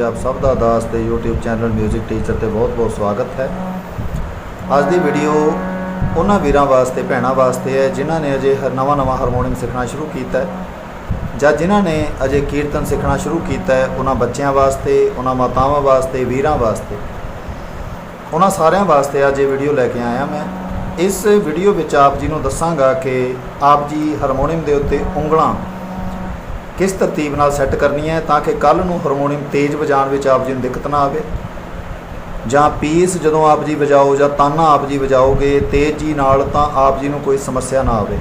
ਜੀ ਆਪ ਸਭ ਦਾ ਦਾਸ ਤੇ YouTube ਚੈਨਲ 뮤직 ਟੀਚਰ ਤੇ ਬਹੁਤ-ਬਹੁਤ ਸਵਾਗਤ ਹੈ। ਅੱਜ ਦੀ ਵੀਡੀਓ ਉਹਨਾਂ ਵੀਰਾਂ ਵਾਸਤੇ, ਭੈਣਾਂ ਵਾਸਤੇ ਹੈ, ਜਿਨ੍ਹਾਂ ਨੇ ਅਜੇ ਨਵਾਂ-ਨਵਾਂ ਹਾਰਮੋਨੀਅਮ ਸਿੱਖਣਾ ਸ਼ੁਰੂ ਕੀਤਾ ਹੈ ਜਾਂ ਜਿਨ੍ਹਾਂ ਨੇ ਅਜੇ ਕੀਰਤਨ ਸਿੱਖਣਾ ਸ਼ੁਰੂ ਕੀਤਾ ਹੈ ਉਹਨਾਂ ਬੱਚਿਆਂ ਵਾਸਤੇ, ਉਹਨਾਂ ਮਾਤਾਵਾਂ ਵਾਸਤੇ, ਵੀਰਾਂ ਵਾਸਤੇ। ਉਹਨਾਂ ਸਾਰਿਆਂ ਵਾਸਤੇ ਅੱਜ ਇਹ ਵੀਡੀਓ ਲੈ ਕੇ ਆਇਆ ਮੈਂ। ਇਸ ਵੀਡੀਓ ਵਿੱਚ ਆਪ ਜੀ ਨੂੰ ਦੱਸਾਂਗਾ ਕਿ ਆਪ ਜੀ ਹਾਰਮੋਨੀਅਮ ਦੇ ਉੱਤੇ ਉਂਗਲਾਂ ਕਿਸ ਤਰਤੀਬ ਨਾਲ ਸੈੱਟ ਕਰਨੀ ਹੈ ਤਾਂ ਕਿ ਕੱਲ ਨੂੰ ਹਾਰਮੋਨੀਅਮ ਤੇਜ਼ ਵਜਾਉਣ ਵਿੱਚ ਆਪ ਜੀ ਨੂੰ ਦਿੱਕਤ ਨਾ ਆਵੇ? ਜਾਂ ਪੀਸ ਜਦੋਂ ਆਪ ਜੀ ਵਜਾਓ ਜਾਂ ਤਾਨਾ ਆਪ ਜੀ ਵਜਾਓਗੇ, ਤੇਜ਼ੀ ਨਾਲ ਤਾਂ ਆਪ ਜੀ ਨੂੰ ਕੋਈ ਸਮੱਸਿਆ ਨਾ ਆਵੇ?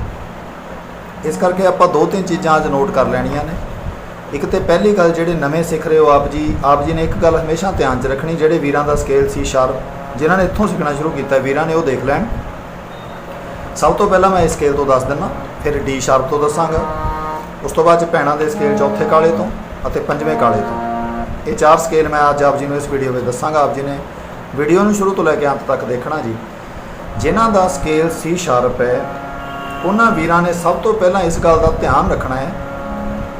ਇਸ ਕਰਕੇ ਆਪਾਂ ਦੋ ਤਿੰਨ ਚੀਜ਼ਾਂ ਅੱਜ ਨੋਟ ਕਰ ਲੈਣੀਆਂ ਨੇ। ਇੱਕ ਤੇ ਪਹਿਲੀ ਗੱਲ ਜਿਹੜੇ ਨਵੇਂ ਸਿੱਖ ਰਹੇ ਹੋ ਆਪ ਜੀ ਆਪ ਜੀ ਨੇ ਇੱਕ ਗੱਲ ਹਮੇਸ਼ਾ ਧਿਆਨ 'ਚ ਰੱਖਣੀ, ਜਿਹੜੇ ਵੀਰਾਂ ਦਾ ਸਕੇਲ ਸੀ ਸ਼ਾਰਪ ਜਿਨ੍ਹਾਂ ਨੇ ਇੱਥੋਂ ਸਿੱਖਣਾ ਸ਼ੁਰੂ ਕੀਤਾ, ਵੀਰਾਂ ਨੇ ਉਹ ਦੇਖ ਲੈਣ। ਸਭ ਤੋਂ ਪਹਿਲਾਂ ਮੈਂ ਇਸ ਸਕੇਲ ਤੋਂ ਦੱਸ ਦਿੰਦਾ, ਫਿਰ ਡੀ ਸ਼ਾਰਪ ਤੋਂ ਦੱਸਾਂਗਾ। ਉਸ ਤੋਂ ਬਾਅਦ ਚ ਭੈਣਾਂ ਦੇ ਸਕੇਲ ਚੌਥੇ ਕਾਲੇ ਤੋਂ ਅਤੇ ਪੰਜਵੇਂ ਕਾਲੇ ਤੋਂ। ਇਹ ਚਾਰ ਸਕੇਲ ਮੈਂ ਅੱਜ ਆਪ ਜੀ ਨੂੰ ਇਸ ਵੀਡੀਓ ਵਿੱਚ ਦੱਸਾਂਗਾ। ਆਪ ਜੀ ਨੇ ਵੀਡੀਓ ਨੂੰ ਸ਼ੁਰੂ ਤੋਂ ਲੈ ਕੇ ਅੰਤ ਤੱਕ ਦੇਖਣਾ ਜੀ। ਜਿਨ੍ਹਾਂ ਦਾ ਸਕੇਲ ਸੀ ਸ਼ਾਰਪ ਹੈ, ਉਹਨਾਂ ਵੀਰਾਂ ਨੇ ਸਭ ਤੋਂ ਪਹਿਲਾਂ ਇਸ ਗੱਲ ਦਾ ਧਿਆਨ ਰੱਖਣਾ ਹੈ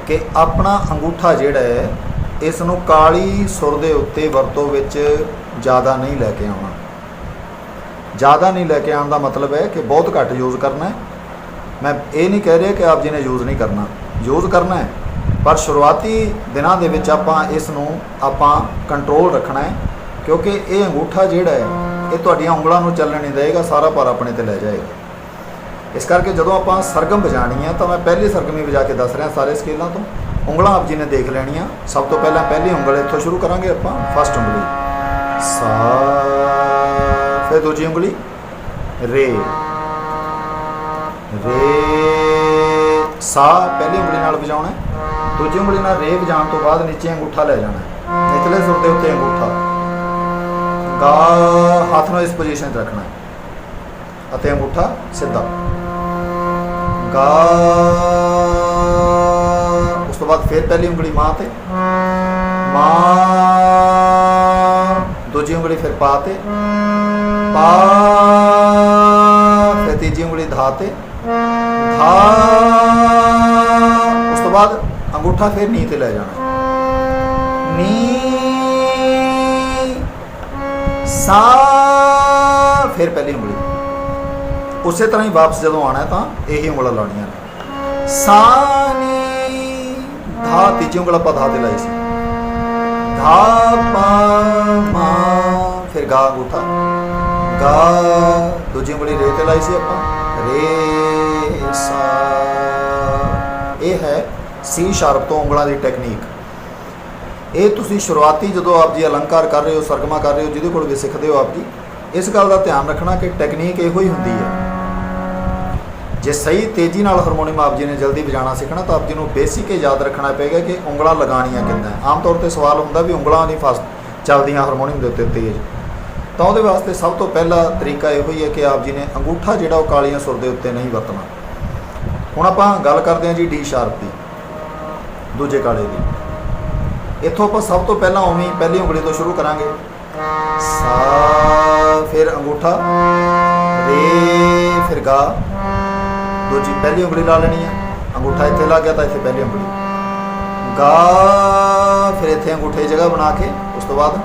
ਕਿ ਆਪਣਾ ਅੰਗੂਠਾ ਜਿਹੜਾ ਹੈ, ਇਸ ਨੂੰ ਕਾਲੀ ਸੁਰ ਦੇ ਉੱਤੇ ਵਰਤੋਂ ਵਿੱਚ ਜ਼ਿਆਦਾ ਨਹੀਂ ਲੈ ਕੇ ਆਉਣਾ। ਜ਼ਿਆਦਾ ਨਹੀਂ ਲੈ ਕੇ ਆਉਣ ਦਾ ਮਤਲਬ ਹੈ ਕਿ ਬਹੁਤ ਘੱਟ ਯੂਜ਼ ਕਰਨਾ ਹੈ। ਮੈਂ ਇਹ ਨਹੀਂ ਕਹਿ ਰਿਹਾ ਕਿ ਆਪ ਜੀ ਨੇ ਯੂਜ਼ ਨਹੀਂ ਕਰਨਾ। ਯੂਜ਼ ਕਰਨਾ ਹੈ। ਪਰ ਸ਼ੁਰੂਆਤੀ ਦਿਨਾਂ ਦੇ ਵਿੱਚ ਆਪਾਂ ਇਸ ਨੂੰ ਆਪਾਂ ਕੰਟਰੋਲ ਰੱਖਣਾ ਹੈ, ਕਿਉਂਕਿ ਇਹ ਅੰਗੂਠਾ ਜਿਹੜਾ ਹੈ, ਇਹ ਤੁਹਾਡੀਆਂ ਉਂਗਲਾਂ ਨੂੰ ਚੱਲਣ ਨਹੀਂ ਦੇਵੇਗਾ, ਸਾਰਾ ਭਾਰ ਆਪਣੇ ਤੇ ਲੈ ਜਾਏਗਾ। ਇਸ ਕਰਕੇ ਜਦੋਂ ਆਪਾਂ ਸਰਗਮ ਵਜਾਣੀ ਹੈ, ਤਾਂ ਮੈਂ ਪਹਿਲੀ ਸਰਗਮੀ ਵਜਾ ਕੇ ਦੱਸ ਰਿਹਾ ਸਾਰੇ ਸਕੇਲਾਂ ਤੋਂ। ਉਂਗਲਾਂ ਆਪ ਜੀ ਨੇ ਦੇਖ ਲੈਣੀਆਂ। ਸਭ ਤੋਂ ਪਹਿਲਾਂ ਪਹਿਲੀ ਉਂਗਲ ਇੱਥੋਂ ਸ਼ੁਰੂ ਕਰਾਂਗੇ ਆਪਾਂ ਫਸਟ ਉਂਗਲੀ। ਸਾ, ਫਿਰ ਦੂਜੀ ਉਂਗਲੀ। ਰੇ। ਰੇ। ਸਾਹ ਪਹਿਲੀ ਉਂਗਲੀ ਨਾਲ ਵਜਾਉਣਾ ਦੂਜੀ ਉਂਗਲੀ ਨਾਲ ਰੇ ਵਜਾਉਣ ਤੋਂ ਬਾਅਦ ਨੀਚੇ ਅੰਗੂਠਾ ਲੈ ਜਾਣਾ ਹੈ। ਨਿਚਲੇ ਸੁਰ ਦੇ ਉੱਤੇ ਅੰਗੂਠਾ। ਗਾ, ਹੱਥ ਨੂੰ ਇਸ ਪੋਜੀਸ਼ਨ 'ਚ ਰੱਖਣਾ ਅਤੇ ਅੰਗੂਠਾ ਸਿੱਧਾ। ਗਾ, ਉਸ ਤੋਂ ਬਾਅਦ ਫਿਰ ਪਹਿਲੀ ਉਂਗਲੀ ਮਾਂ ਤੇ। ਮਾਂ, ਦੂਜੀ ਉਂਗਲੀ ਫਿਰ ਪਾ ਤੇ। ਪਾ, ਫਿਰ ਤੀਜੀ ਉਂਗਲੀ ਧਾ ਤੇ। ਧਾ ਬਾਅਦ ਅੰਗੂਠਾ ਫਿਰ ਨੀ ਤੇ ਲੈ ਜਾਣਾ। ਨੀ ਸਾ ਫਿਰ ਪਹਿਲੀ ਉਂਗਲੀ। ਉਸੇ ਤਰ੍ਹਾਂ ਹੀ ਵਾਪਸ ਜਦੋਂ ਆਣਾ ਤਾਂ ਇਹੀ ਉਂਗਲਾਂ ਲਾਉਣੀਆਂ ਨੇ। ਸਾ ਨੀ ਧਾ, ਤੀਜੀ ਉਂਗਲ ਆਪਾਂ ਧਾ ਤੇ ਲਾਈ ਸੀ। ਧਾ, ਪਾ, ਮਾ, ਫਿਰ ਗਾ ਅੰਗੂਠਾ। ਗਾ, ਦੂਜੀ ਉਂਗਲੀ ਰੇ ਤੇ ਲਾਈ ਸੀ ਆਪਾਂ। ਰੇ ਸਾ। ਇਹ ਹੈ ਸੀ ਸ਼ਾਰਪ ਤੋਂ ਉਂਗਲਾਂ ਦੀ ਟੈਕਨੀਕ ਇਹ ਤੁਸੀਂ ਸ਼ੁਰੂਆਤੀ ਜਦੋਂ ਆਪ ਜੀ ਅਲੰਕਾਰ ਕਰ ਰਹੇ ਹੋ, ਸਰਗਮਾ ਕਰ ਰਹੇ ਹੋ, ਜਿਹਦੇ ਕੋਲ ਵੀ ਸਿੱਖਦੇ ਹੋ ਆਪ ਜੀ, ਇਸ ਗੱਲ ਦਾ ਧਿਆਨ ਰੱਖਣਾ ਕਿ ਟੈਕਨੀਕ ਇਹੋ ਹੀ ਹੁੰਦੀ ਹੈ। ਜੇ ਸਹੀ ਤੇਜ਼ੀ ਨਾਲ ਹਾਰਮੋਨੀਅਮ ਆਪ ਜੀ ਨੇ ਜਲਦੀ ਵਜਾਉਣਾ ਸਿੱਖਣਾ, ਤਾਂ ਆਪ ਜੀ ਨੂੰ ਬੇਸਿਕ ਇਹ ਯਾਦ ਰੱਖਣਾ ਪਏਗਾ ਕਿ ਉਂਗਲਾਂ ਲਗਾਉਣੀਆਂ ਕਿੰਨਾ ਆਮ ਤੌਰ ਤੇ ਸਵਾਲ ਹੁੰਦਾ ਵੀ ਉਂਗਲਾਂ ਨਹੀਂ ਫਸ ਚੱਲਦੀਆਂ ਹਾਰਮੋਨੀਅਮ ਦੇ ਉੱਤੇ ਤੇਜ਼। ਤਾਂ ਉਹਦੇ ਵਾਸਤੇ ਸਭ ਤੋਂ ਪਹਿਲਾ ਤਰੀਕਾ ਇਹੋ ਹੀ ਹੈ ਕਿ ਆਪ ਜੀ ਨੇ ਅੰਗੂਠਾ ਜਿਹੜਾ ਉਹ ਕਾਲੀਆਂ ਸੁਰ ਦੇ ਉੱਤੇ ਨਹੀਂ ਵਰਤਣਾ। ਹੁਣ ਆਪਾਂ ਗੱਲ ਕਰਦੇ ਹਾਂ ਜੀ ਡੀ ਸ਼ਾਰਪ ਦੀ। ਦੂਜੇ ਕਾਲੇ ਦੀ। ਇੱਥੋਂ ਆਪਾਂ ਸਭ ਤੋਂ ਪਹਿਲਾਂ ਉਵੇਂ ਪਹਿਲੀ ਉਂਗਲੀ ਤੋਂ ਸ਼ੁਰੂ ਕਰਾਂਗੇ। ਸਾ, ਫਿਰ ਅੰਗੂਠਾ। ਰੇ, ਫਿਰ ਗਾ। ਦੂਜੀ ਪਹਿਲੀ ਉਂਗਲੀ ਲਾ ਲੈਣੀ ਹੈ ਅੰਗੂਠਾ ਇੱਥੇ ਲੱਗ ਗਿਆ ਤਾਂ ਇੱਥੇ ਪਹਿਲੀ ਉਂਗਲੀ। ਗਾ, ਫਿਰ ਇੱਥੇ ਅੰਗੂਠੇ ਦੀ ਜਗ੍ਹਾ ਬਣਾ ਕੇ ਉਸ ਤੋਂ ਬਾਅਦ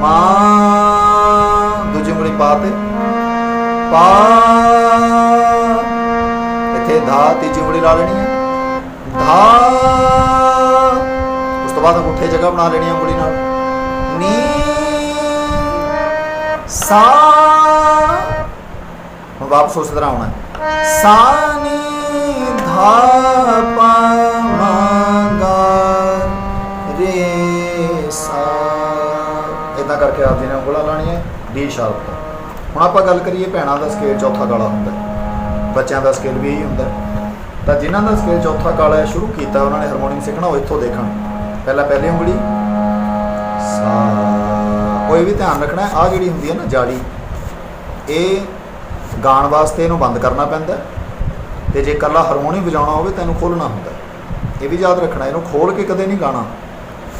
ਮਾਂ, ਦੂਜੀ ਉਂਗਲੀ ਪਾ ਤੇ ਪਾ। ਇੱਥੇ ਧਾ ਤੀਜੀ ਉਂਗਲੀ ਲਾ ਲੈਣੀ ਹੈ ਧਾ ਉਸ ਤੋਂ ਬਾਅਦ ਅੰਗੂਠੇ ਜਗ੍ਹਾ ਬਣਾ ਲੈਣੀ ਹੈ ਉਂਗਲੀ ਨਾਲ। ਨੀ ਸਾ ਹੁਣ ਵਾਪਸ ਉਸੇ ਤਰ੍ਹਾਂ ਆਉਣਾ। ਸਾ ਨੀ ਧਾ ਪਾ ਮਾ ਗਾ ਰੇ ਸਾ। ਇਦਾਂ ਕਰਕੇ ਆਪ ਜੀ ਨੇ ਉਂਗਲਾਂ ਲਾਣੀਆਂ ਡੀ ਸ਼ਾਰਪ ਤੋਂ। ਹੁਣ ਆਪਾਂ ਗੱਲ ਕਰੀਏ ਭੈਣਾਂ ਦਾ ਸਕੇਲ ਚੌਥਾ ਗਾਲਾ ਹੁੰਦਾ। ਬੱਚਿਆਂ ਦਾ ਸਕੇਲ ਵੀ ਇਹੀ ਹੁੰਦਾ। ਤਾਂ ਜਿਨ੍ਹਾਂ ਦਾ ਸਕੇਲ ਚੌਥਾ ਕਾਲਾ ਹੈ ਸ਼ੁਰੂ ਕੀਤਾ ਉਹਨਾਂ ਨੇ ਹਾਰਮੋਨੀਅਮ ਸਿੱਖਣਾ ਉਹ ਇੱਥੋਂ ਦੇਖਣ। ਪਹਿਲਾਂ ਪਹਿਲੀ ਉਂਗਲੀ। ਸਾ ਕੋਈ ਵੀ ਧਿਆਨ ਰੱਖਣਾ ਆ ਜਿਹੜੀ ਹੁੰਦੀ ਹੈ ਨਾ ਜਾਲੀ ਇਹ ਗਾਣ ਵਾਸਤੇ ਇਹਨੂੰ ਬੰਦ ਕਰਨਾ ਪੈਂਦਾ ਤੇ ਜੇ ਇਕੱਲਾ ਹਾਰਮੋਨੀਅਮ ਵਜਾਉਣਾ ਹੋਵੇ ਤਾਂ ਇਹਨੂੰ ਖੋਲਣਾ ਹੁੰਦਾ। ਇਹ ਵੀ ਯਾਦ ਰੱਖਣਾ ਇਹਨੂੰ ਖੋਲ ਕੇ ਕਦੇ ਨਹੀਂ ਗਾਣਾ।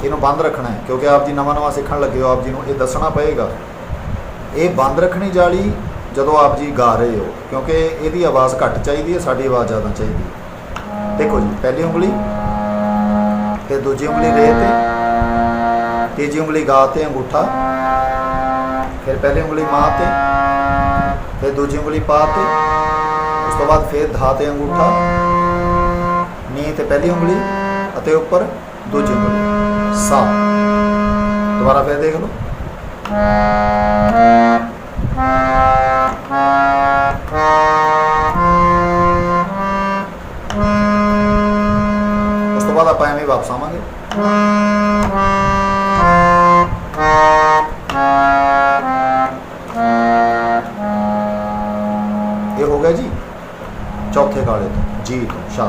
ਇਹਨੂੰ ਬੰਦ ਰੱਖਣਾ ਹੈ ਕਿਉਂਕਿ ਆਪ ਜੀ ਨਵਾਂ ਨਵਾਂ ਸਿੱਖਣ ਲੱਗੇ ਹੋ ਆਪ ਜੀ ਨੂੰ ਇਹ ਦੱਸਣਾ ਪਏਗਾ। ਇਹ ਬੰਦ ਰੱਖਣੀ ਜਾਲੀ ਜਦੋਂ ਆਪ ਜੀ ਗਾ ਰਹੇ ਹੋ ਕਿਉਂਕਿ ਇਹਦੀ ਆਵਾਜ਼ ਘੱਟ ਚਾਹੀਦੀ ਹੈ ਸਾਡੀ ਆਵਾਜ਼ ਜ਼ਿਆਦਾ ਚਾਹੀਦੀ ਹੈ। ਦੇਖੋ ਜੀ ਪਹਿਲੀ ਉਂਗਲੀ, ਫਿਰ ਦੂਜੀ ਉਂਗਲੀ ਰੇ ਤੇ, ਤੀਜੀ ਉਂਗਲੀ ਗਾ ਤੇ ਅੰਗੂਠਾ, ਫਿਰ ਪਹਿਲੀ ਉਂਗਲੀ ਮਾਂ ਤੇ, ਫਿਰ ਦੂਜੀ ਉਂਗਲੀ ਪਾ ਤੇ, ਉਸ ਤੋਂ ਬਾਅਦ ਫਿਰ ਧਾ ਤੇ ਅੰਗੂਠਾ ਨੀ ਤੇ ਪਹਿਲੀ ਉਂਗਲੀ ਅਤੇ ਉੱਪਰ ਦੂਜੀ ਉਂਗਲੀ। ਸਾ। ਦੁਬਾਰਾ ਫਿਰ ਦੇਖ ਲਓ। ਬਾਅਦ ਆਪਾਂ ਐਵੇਂ ਵਾਪਸ ਆਵਾਂਗੇ। ਇਹ ਹੋ ਗਿਆ ਜੀ ਚੌਥੇ ਕਾਲੇ ਤੋਂ ਜੀ ਤੋਂ ਸ਼ਾ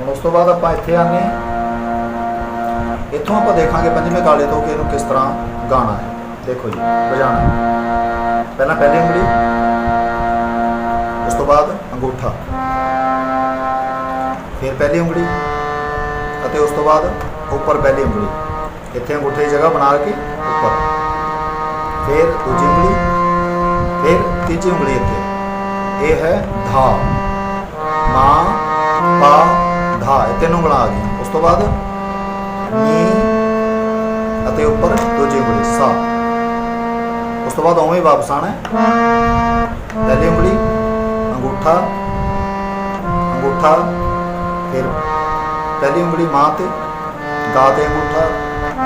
ਹੁਣ ਉਸ ਤੋਂ ਬਾਅਦ ਆਪਾਂ ਇੱਥੇ ਆਨੇ ਹਾਂ। ਇੱਥੋਂ ਆਪਾਂ ਦੇਖਾਂਗੇ ਪੰਜਵੇਂ ਕਾਲੇ ਤੋਂ ਕਿ ਇਹਨੂੰ ਕਿਸ ਤਰ੍ਹਾਂ ਗਾਣਾ ਹੈ। ਦੇਖੋ ਜੀ, ਵਜਾਣਾ ਪਹਿਲਾਂ ਪਹਿਲੀ ਉਂਗਲੀ, ਉਸ ਤੋਂ ਬਾਅਦ ਅੰਗੂਠਾ। ਫਿਰ ਪਹਿਲੀ ਉਂਗਲੀ। ਅਤੇ ਉਸ ਤੋਂ ਬਾਅਦ ਉੱਪਰ ਪਹਿਲੀ ਉਂਗਲੀ। ਇੱਥੇ ਅੰਗੂਠੇ ਦੀ ਜਗ੍ਹਾ ਬਣਾ ਕੇ ਉੱਪਰ। ਫਿਰ ਦੂਜੀ ਉਂਗਲੀ, ਫਿਰ ਤੀਜੀ ਉਂਗਲੀ ਇੱਥੇ। ਇਹ ਹੈ ਧਾ। ਮਾਂ, ਪਾ, ਧਾ, ਇਹ ਤਿੰਨ ਉਂਗਲਾਂ ਆ ਗਈਆਂ ਉਸ ਤੋਂ ਬਾਅਦ ਨੀ ਅਤੇ ਉੱਪਰ ਦੂਜੀ ਉਂਗਲੀ, ਸਾ। ਉਸ ਤੋਂ ਬਾਅਦ ਉਵੇਂ ਹੀ ਵਾਪਸ ਆਣਾ ਪਹਿਲੀ ਉਂਗਲੀ, ਅੰਗੂਠਾ ਅੰਗੂਠਾ, ਫਿਰ ਪਹਿਲੀ ਉਂਗਲੀ ਮਾਂ ਤੇ ਦਾ ਤੇ ਅੰਗੂਠਾ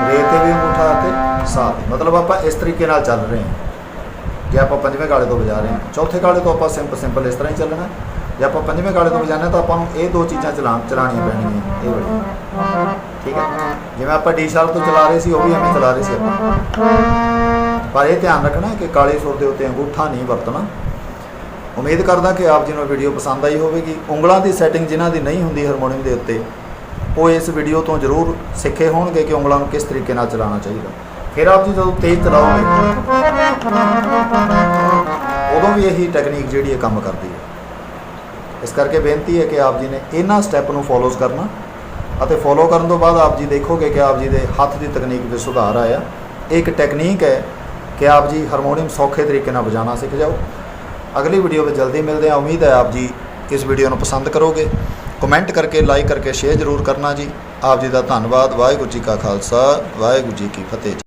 ਰੇ ਤੇ ਵੀ ਅੰਗੂਠਾ ਤੇ ਸਾ ਤੇ। ਮਤਲਬ ਆਪਾਂ ਇਸ ਤਰੀਕੇ ਨਾਲ ਚੱਲ ਰਹੇ ਹਾਂ। ਜੇ ਆਪਾਂ ਪੰਜਵੇਂ ਕਾਲੇ ਤੋਂ ਵਜਾ ਰਹੇ ਹਾਂ। ਚੌਥੇ ਕਾਲੇ ਤੋਂ ਆਪਾਂ ਸਿੰਪਲ ਸਿੰਪਲ ਇਸ ਤਰ੍ਹਾਂ ਹੀ ਚੱਲਣਾ। ਜੇ ਆਪਾਂ ਪੰਜਵੇਂ ਕਾਲੇ ਤੋਂ ਵਜਾਣਾ ਤਾਂ ਆਪਾਂ ਨੂੰ ਇਹ ਦੋ ਚੀਜ਼ਾਂ ਚਲਾ ਚਲਾਉਣੀਆਂ ਪੈਣਗੀਆਂ। ਇਹ ਵਾਲੀ। ਠੀਕ ਹੈ? ਜਿਵੇਂ ਆਪਾਂ ਡੀ ਸ਼ਾਰਪ ਤੋਂ ਚਲਾ ਰਹੇ ਸੀ, ਉਹ ਵੀ ਐਵੇਂ ਚਲਾ ਰਹੇ ਸੀ ਆਪਾਂ। ਪਰ ਇਹ ਧਿਆਨ ਰੱਖਣਾ ਕਿ ਕਾਲੇ ਸੁਰ ਦੇ ਉੱਤੇ ਅੰਗੂਠਾ ਨਹੀਂ ਵਰਤਣਾ। ਉਮੀਦ ਕਰਦਾ ਕਿ ਆਪ ਜੀ ਨੂੰ ਵੀਡੀਓ ਪਸੰਦ ਆਈ ਹੋਵੇਗੀ। ਉਂਗਲਾਂ ਦੀ ਸੈਟਿੰਗ ਜਿਨ੍ਹਾਂ ਦੀ ਨਹੀਂ ਹੁੰਦੀ ਹਾਰਮੋਨੀਅਮ ਦੇ ਉੱਤੇ ਉਹ ਇਸ ਵੀਡੀਓ ਤੋਂ ਜ਼ਰੂਰ ਸਿੱਖੇ ਹੋਣਗੇ ਕਿ ਉਂਗਲਾਂ ਨੂੰ ਕਿਸ ਤਰੀਕੇ ਨਾਲ ਚਲਾਉਣਾ ਚਾਹੀਦਾ। ਫਿਰ ਆਪ ਜੀ ਜਦੋਂ ਤੇਜ਼ ਚਲਾਓਗੇ ਉਦੋਂ ਵੀ ਇਹੀ ਟੈਕਨੀਕ ਜਿਹੜੀ ਹੈ ਕੰਮ ਕਰਦੀ ਹੈ। ਇਸ ਕਰਕੇ ਬੇਨਤੀ ਹੈ ਕਿ ਆਪ ਜੀ ਨੇ ਇਹਨਾਂ ਸਟੈਪ ਨੂੰ ਫੋਲੋਜ਼ ਕਰਨਾ ਅਤੇ ਫੋਲੋ ਕਰਨ ਤੋਂ ਬਾਅਦ ਆਪ ਜੀ ਦੇਖੋਗੇ ਕਿ ਆਪ ਜੀ ਦੇ ਹੱਥ ਦੀ ਤਕਨੀਕ ਵਿੱਚ ਸੁਧਾਰ ਆਇਆ। ਇਹ ਇੱਕ ਟੈਕਨੀਕ ਹੈ ਕਿ ਆਪ ਜੀ ਹਾਰਮੋਨੀਅਮ ਸੌਖੇ ਤਰੀਕੇ ਨਾਲ ਵਜਾਉਣਾ ਸਿੱਖ ਜਾਓ। ਅਗਲੀ ਵੀਡੀਓ ਵਿੱਚ ਜਲਦੀ ਮਿਲਦੇ ਹਾਂ। ਉਮੀਦ ਹੈ ਆਪ ਜੀ ਇਸ ਵੀਡੀਓ ਨੂੰ ਪਸੰਦ ਕਰੋਗੇ। ਕਮੈਂਟ ਕਰਕੇ, ਲਾਈਕ ਕਰਕੇ, ਸ਼ੇਅਰ ਜ਼ਰੂਰ ਕਰਨਾ ਜੀ। ਆਪ ਜੀ ਦਾ ਧੰਨਵਾਦ। ਵਾਹਿਗੁਰੂ ਜੀ ਕਾ ਖਾਲਸਾ, ਵਾਹਿਗੁਰੂ ਜੀ ਕੀ ਫਤਿਹ।